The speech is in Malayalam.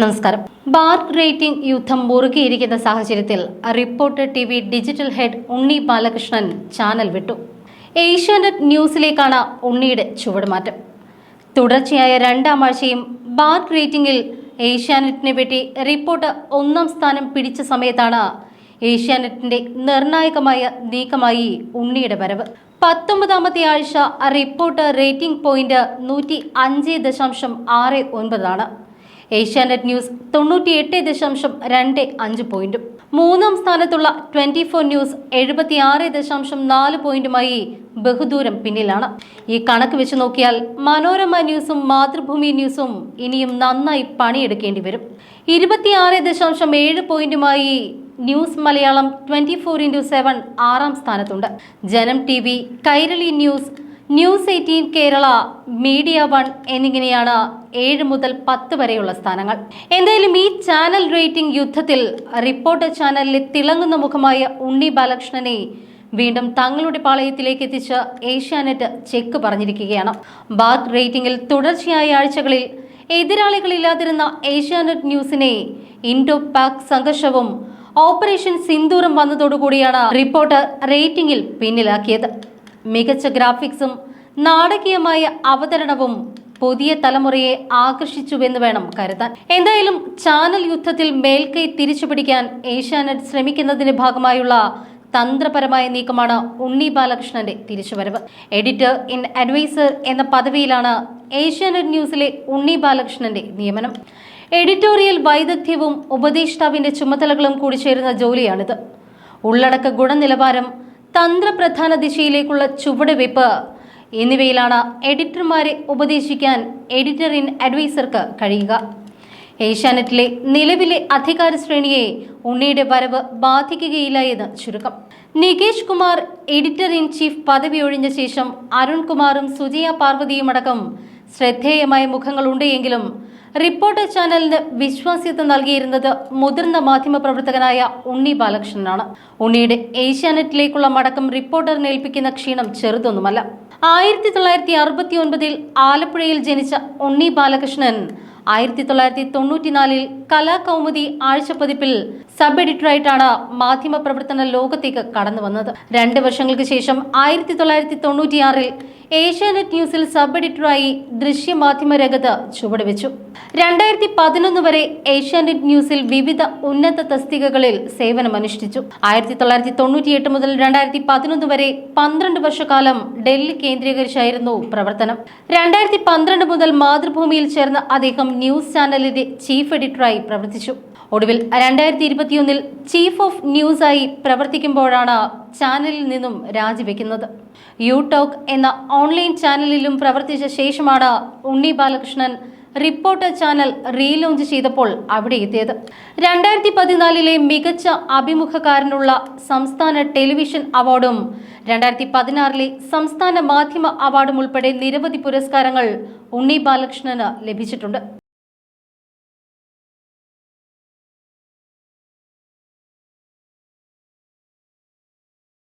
നമസ്കാരം. ബാർ റേറ്റിംഗ് യുദ്ധം മുറുകിയിരിക്കുന്ന സാഹചര്യത്തിൽ reporter T V digital head Unni Balakrishnan channel വിട്ടു. ഏഷ്യാനെറ്റ് ന്യൂസിലേക്കാണ് ഉണ്ണിയുടെ ചുവടുമാറ്റം. തുടർച്ചയായ രണ്ടാം ആഴ്ചയും ബാർ റേറ്റിംഗിൽ ഏഷ്യാനെറ്റിനെ പറ്റി റിപ്പോർട്ട് ഒന്നാം സ്ഥാനം പിടിച്ച സമയത്താണ് ഏഷ്യാനെറ്റിന്റെ നിർണായകമായ നീക്കമായി ഉണ്ണിയുടെ വരവ്. പത്തൊമ്പതാമത്തെ ആഴ്ച റിപ്പോർട്ട് റേറ്റിംഗ് പോയിന്റ് നൂറ്റി അഞ്ച് ദശാംശം ആറ് ഒൻപതാണ്. ഏഷ്യാനെറ്റ് ന്യൂസ് തൊണ്ണൂറ്റിയെട്ട് ദശാംശം രണ്ട് അഞ്ച് പോയിന്റും മൂന്നാം സ്ഥാനത്തുള്ള ട്വന്റി ഫോർ ന്യൂസ് എഴുപത്തിയാറ് ദശാംശം നാല് പോയിന്റുമായി ബഹുദൂരം പിന്നിലാണ്. ഈ കണക്ക് വെച്ച് നോക്കിയാൽ മനോരമ ന്യൂസും മാതൃഭൂമി ന്യൂസും ഇനിയും നന്നായി പണിയെടുക്കേണ്ടി വരും. ഇരുപത്തിയാറ് ദശാംശം ഏഴ് പോയിന്റുമായി news Malayalam twenty four into seven ആറാം സ്ഥാനത്തുണ്ട്. Janam T V Kairali news news eighteen Kerala media one എന്നിങ്ങനെയാണ് ഏഴ് മുതൽ പത്ത് വരെയുള്ള സ്ഥാനങ്ങൾ. എന്തായാലും ഈ ചാനൽ റേറ്റിംഗ് യുദ്ധത്തിൽ റിപ്പോർട്ടർ ചാനലിലെ തിളങ്ങുന്ന മുഖമായ ഉണ്ണി ബാലകൃഷ്ണനെ വീണ്ടും തങ്ങളുടെ പാളയത്തിലേക്ക് എത്തിച്ച് ഏഷ്യാനെറ്റ് ചെക്ക് പറഞ്ഞിരിക്കുകയാണ്. ബാക്ക് റേറ്റിംഗിൽ തുടർച്ചയായ ആഴ്ചകളിൽ എതിരാളികളില്ലാതിരുന്ന ഏഷ്യാനെറ്റ് ന്യൂസിനെ ഇൻഡോ പാക് സംഘർഷവും ഓപ്പറേഷൻ സിന്ദൂറും വന്നതോടുകൂടിയാണ് റിപ്പോർട്ടർ റേറ്റിംഗിൽ പിന്നിലാക്കിയത്. മികച്ച ഗ്രാഫിക്സും നാടകീയമായ അവതരണവും പുതിയ തലമുറയെ ആകർഷിച്ചുവെന്ന് വേണം കരുതാൻ. എന്തായാലും ചാനൽ യുദ്ധത്തിൽ മേൽക്കൈ തിരിച്ചുപിടിക്കാൻ ഏഷ്യാനെറ്റ് ശ്രമിക്കുന്നതിന്റെ ഭാഗമായുള്ള തന്ത്രപരമായ നീക്കമാണ് ഉണ്ണി ബാലകൃഷ്ണന്റെ തിരിച്ചുവരവ്. എഡിറ്റർ ഇൻ അഡ്വൈസർ എന്ന പദവിയിലാണ് ഏഷ്യാനെറ്റ് ന്യൂസിലെ ഉണ്ണി ബാലകൃഷ്ണന്റെ നിയമനം. എഡിറ്റോറിയൽ വൈദഗ്ധ്യവും ഉപദേഷ്ടാവിന്റെ ചുമതലകളും കൂടി ചേരുന്ന ജോലിയാണിത്. ഉള്ളടക്ക ഗുണനിലവാരം തന്ത്രപ്രധാന ദിശയിലേക്കുള്ള ചുവടുവയ്പ് എന്നിവയിലാണ് എഡിറ്റർമാരെ ഉപദേശിക്കാൻ എഡിറ്റർ ഇൻ അഡ്വൈസർക്ക് കഴിയുക. ഏഷ്യാനെറ്റിലെ നിലവിലെ അധികാര ശ്രേണിയെ ഉണ്ണിയുടെ വരവ് ബാധിക്കുകയില്ല എന്ന് ചുരുക്കം. Nikesh Kumar editor in chief പദവി ഒഴിഞ്ഞ ശേഷം അരുൺകുമാറും സുജയ പാർവതിയും അടക്കം ശ്രദ്ധേയമായ മുഖങ്ങളുണ്ട് എങ്കിലും റിപ്പോർട്ടർ ചാനലിന് വിശ്വാസ്യത നൽകിയിരുന്നത് മുതിർന്ന മാധ്യമപ്രവർത്തകനായ ഉണ്ണി ബാലകൃഷ്ണനാണ്. ഉണ്ണിയുടെ ഏഷ്യാനെറ്റിലേക്കുള്ള മടക്കം റിപ്പോർട്ടറിനെ ഏൽപ്പിക്കുന്ന ക്ഷീണം ചെറുതൊന്നുമല്ല. ആയിരത്തി തൊള്ളായിരത്തി അറുപത്തി ഒൻപതിൽ ആലപ്പുഴയിൽ ജനിച്ച ഉണ്ണി ബാലകൃഷ്ണൻ ആയിരത്തി തൊള്ളായിരത്തി തൊണ്ണൂറ്റിനാലിൽ കലാകൗമുദി ആഴ്ചപ്പതിപ്പിൽ സബ് എഡിറ്ററായിട്ടാണ് മാധ്യമ പ്രവർത്തന ലോകത്തേക്ക് കടന്നു വന്നത്. രണ്ട് വർഷങ്ങൾക്ക് ശേഷം ആയിരത്തി തൊള്ളായിരത്തി തൊണ്ണൂറ്റിയാറിൽ ഏഷ്യാനെറ്റ് ന്യൂസിൽ സബ് എഡിറ്ററായി ദൃശ്യമാധ്യമ രംഗത്ത് ചുവടുവെച്ചു. രണ്ടായിരത്തി പതിനൊന്ന് വരെ ഏഷ്യാനെറ്റ് ന്യൂസിൽ വിവിധ ഉന്നത തസ്തികകളിൽ സേവനമനുഷ്ഠിച്ചു. ആയിരത്തി തൊള്ളായിരത്തി തൊണ്ണൂറ്റിയെട്ട് മുതൽ രണ്ടായിരത്തി പതിനൊന്ന് വരെ പന്ത്രണ്ട് വർഷക്കാലം ഡൽഹി കേന്ദ്രീകരിച്ചായിരുന്നു പ്രവർത്തനം. രണ്ടായിരത്തി പന്ത്രണ്ട് മുതൽ മാതൃഭൂമിയിൽ ചേർന്ന അദ്ദേഹം ന്യൂസ് ചാനലിന്റെ ചീഫ് എഡിറ്ററായി പ്രവർത്തിച്ചു. ഒടുവിൽ രണ്ടായിരത്തി ഇരുപത്തിയൊന്നിൽ ചീഫ് ഓഫ് ന്യൂസായി പ്രവർത്തിക്കുമ്പോഴാണ് ചാനലിൽ നിന്നും രാജിവെക്കുന്നത്. യു ടോക്ക് എന്ന ഓൺലൈൻ ചാനലിലും പ്രവർത്തിച്ച ശേഷമാണ് Unni Balakrishnan reporter channel relaunch ചെയ്തപ്പോൾ അവിടെ എത്തിയത്. രണ്ടായിരത്തി പതിനാലിലെ മികച്ച അഭിമുഖക്കാരനുള്ള സംസ്ഥാന ടെലിവിഷൻ അവാർഡും രണ്ടായിരത്തി പതിനാറിലെ സംസ്ഥാന മാധ്യമ അവാർഡും ഉൾപ്പെടെ നിരവധി പുരസ്കാരങ്ങൾ ഉണ്ണി ബാലകൃഷ്ണന് ലഭിച്ചിട്ടുണ്ട്.